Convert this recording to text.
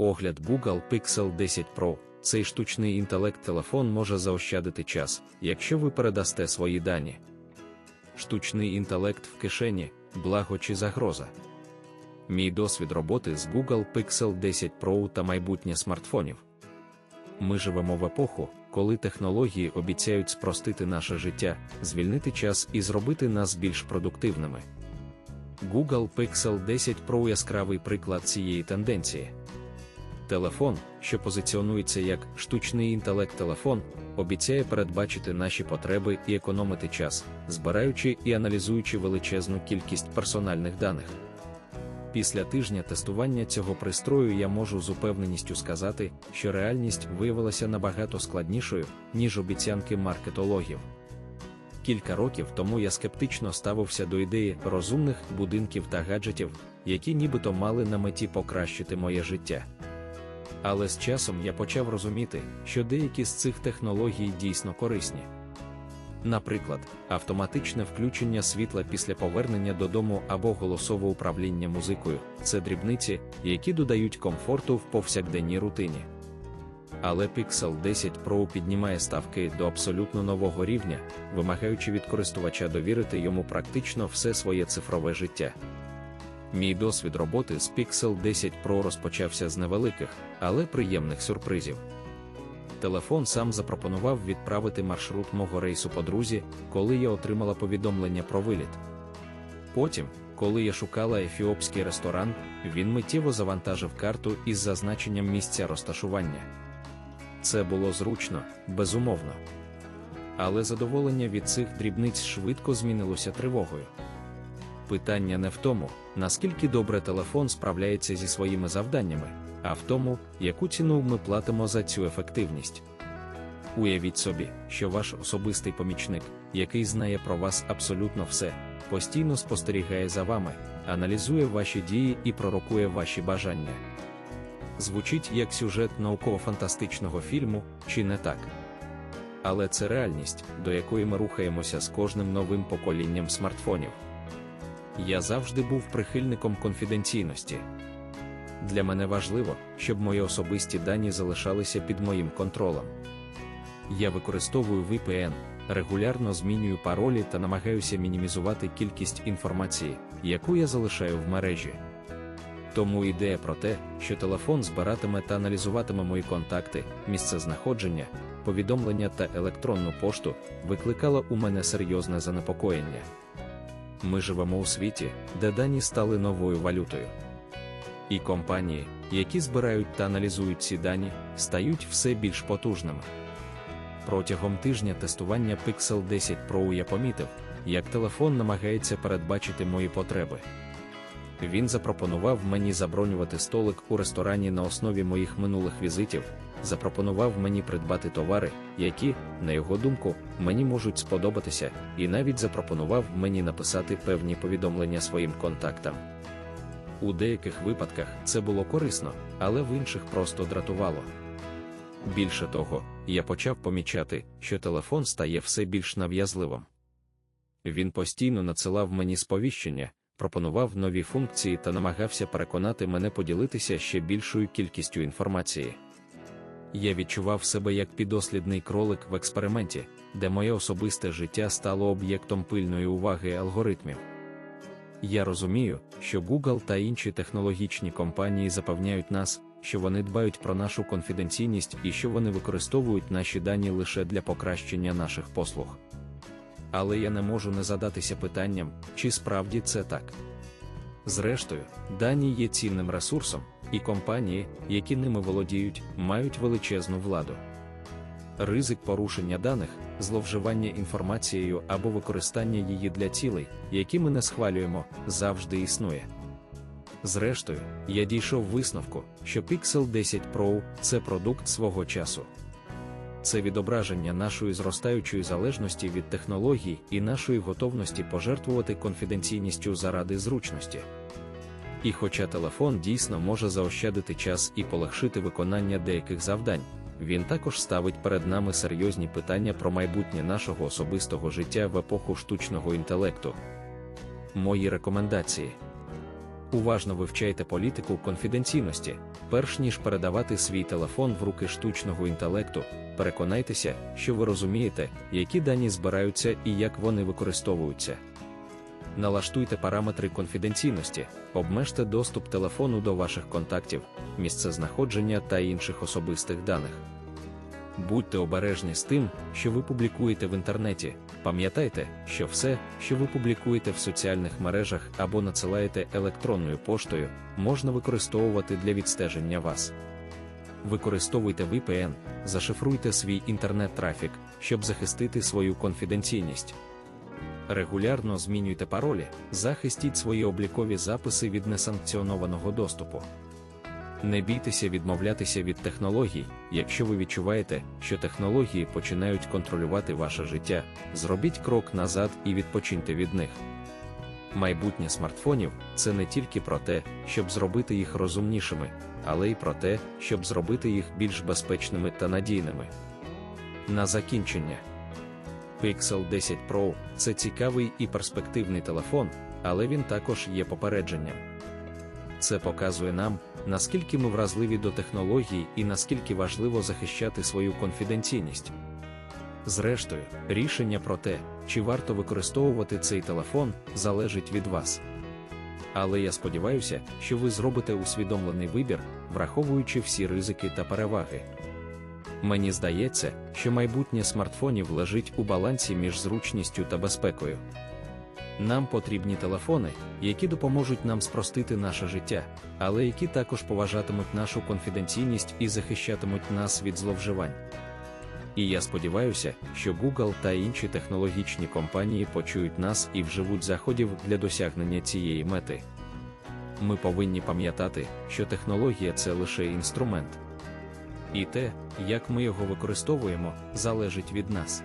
Огляд Google Pixel 10 Pro. Цей штучний інтелект телефон може заощадити час, якщо ви передасте свої дані. Штучний інтелект в кишені, благо чи загроза. Мій досвід роботи з Google Pixel 10 Pro та майбутнє смартфонів. Ми живемо в епоху, коли технології обіцяють спростити наше життя, звільнити час і зробити нас більш продуктивними. Google Pixel 10 Pro яскравий приклад цієї тенденції. Телефон, що позиціонується як штучний інтелект телефон, обіцяє передбачити наші потреби і економити час, збираючи і аналізуючи величезну кількість персональних даних. Після тижня тестування цього пристрою я можу з упевненістю сказати, що реальність виявилася набагато складнішою, ніж обіцянки маркетологів. Кілька років тому я скептично ставився до ідеї розумних будинків та гаджетів, які нібито мали на меті покращити моє життя. Але з часом я почав розуміти, що деякі з цих технологій дійсно корисні. Наприклад, автоматичне включення світла після повернення додому або голосове управління музикою це дрібниці, які додають комфорту в повсякденній рутині. Але Pixel 10 Pro піднімає ставки до абсолютно нового рівня, вимагаючи від користувача довірити йому практично все своє цифрове життя. Мій досвід роботи з Pixel 10 Pro розпочався з невеликих, але приємних сюрпризів. Телефон сам запропонував відправити маршрут мого рейсу подрузі, коли я отримала повідомлення про виліт. Потім, коли я шукала ефіопський ресторан, він миттєво завантажив карту із зазначенням місця розташування. Це було зручно, безумовно. Але задоволення від цих дрібниць швидко змінилося тривогою. Питання не в тому, наскільки добре телефон справляється зі своїми завданнями, а в тому, яку ціну ми платимо за цю ефективність. Уявіть собі, що ваш особистий помічник, який знає про вас абсолютно все, постійно спостерігає за вами, аналізує ваші дії і пророкує ваші бажання. Звучить як сюжет науково-фантастичного фільму, чи не так? Але це реальність, до якої ми рухаємося з кожним новим поколінням смартфонів. Я завжди був прихильником конфіденційності. Для мене важливо, щоб мої особисті дані залишалися під моїм контролем. Я використовую VPN, регулярно змінюю паролі та намагаюся мінімізувати кількість інформації, яку я залишаю в мережі. Тому ідея про те, що телефон збиратиме та аналізуватиме мої контакти, місце знаходження, повідомлення та електронну пошту, викликала у мене серйозне занепокоєння. Ми живемо у світі, де дані стали новою валютою. І компанії, які збирають та аналізують ці дані, стають все більш потужними. Протягом тижня тестування Pixel 10 Pro я помітив, як телефон намагається передбачити мої потреби. Він запропонував мені забронювати столик у ресторані на основі моїх минулих візитів, запропонував мені придбати товари, які, на його думку, мені можуть сподобатися, і навіть запропонував мені написати певні повідомлення своїм контактам. У деяких випадках це було корисно, але в інших просто дратувало. Більше того, я почав помічати, що телефон стає все більш нав'язливим. Він постійно надсилав мені сповіщення, пропонував нові функції та намагався переконати мене поділитися ще більшою кількістю інформації. Я відчував себе як підослідний кролик в експерименті, де моє особисте життя стало об'єктом пильної уваги алгоритмів. Я розумію, що Google та інші технологічні компанії запевняють нас, що вони дбають про нашу конфіденційність і що вони використовують наші дані лише для покращення наших послуг. Але я не можу не задатися питанням, чи справді це так. Зрештою, дані є цінним ресурсом, і компанії, які ними володіють, мають величезну владу. Ризик порушення даних, зловживання інформацією або використання її для цілей, які ми не схвалюємо, завжди існує. Зрештою, я дійшов висновку, що Pixel 10 Pro це продукт свого часу. Це відображення нашої зростаючої залежності від технологій і нашої готовності пожертвувати конфіденційністю заради зручності. І хоча телефон дійсно може заощадити час і полегшити виконання деяких завдань, він також ставить перед нами серйозні питання про майбутнє нашого особистого життя в епоху штучного інтелекту. Мої рекомендації. Уважно вивчайте політику конфіденційності, перш ніж передавати свій телефон в руки штучного інтелекту, переконайтеся, що ви розумієте, які дані збираються і як вони використовуються. Налаштуйте параметри конфіденційності, обмежте доступ телефону до ваших контактів, місце знаходження та інших особистих даних. Будьте обережні з тим, що ви публікуєте в інтернеті. Пам'ятайте, що все, що ви публікуєте в соціальних мережах або надсилаєте електронною поштою, можна використовувати для відстеження вас. Використовуйте VPN, зашифруйте свій інтернет-трафік, щоб захистити свою конфіденційність. Регулярно змінюйте паролі, захистіть свої облікові записи від несанкціонованого доступу. Не бійтеся відмовлятися від технологій, якщо ви відчуваєте, що технології починають контролювати ваше життя, зробіть крок назад і відпочиньте від них. Майбутнє смартфонів це не тільки про те, щоб зробити їх розумнішими, але й про те, щоб зробити їх більш безпечними та надійними. На закінчення. Pixel 10 Pro це цікавий і перспективний телефон, але він також є попередженням. Це показує нам, наскільки ми вразливі до технологій і наскільки важливо захищати свою конфіденційність. Зрештою, рішення про те, чи варто використовувати цей телефон, залежить від вас. Але я сподіваюся, що ви зробите усвідомлений вибір, враховуючи всі ризики та переваги. Мені здається, що майбутнє смартфонів лежить у балансі між зручністю та безпекою. Нам потрібні телефони, які допоможуть нам спростити наше життя, але які також поважатимуть нашу конфіденційність і захищатимуть нас від зловживань. І я сподіваюся, що Google та інші технологічні компанії почують нас і вживуть заходів для досягнення цієї мети. Ми повинні пам'ятати, що технологія це лише інструмент. І те, як ми його використовуємо, залежить від нас.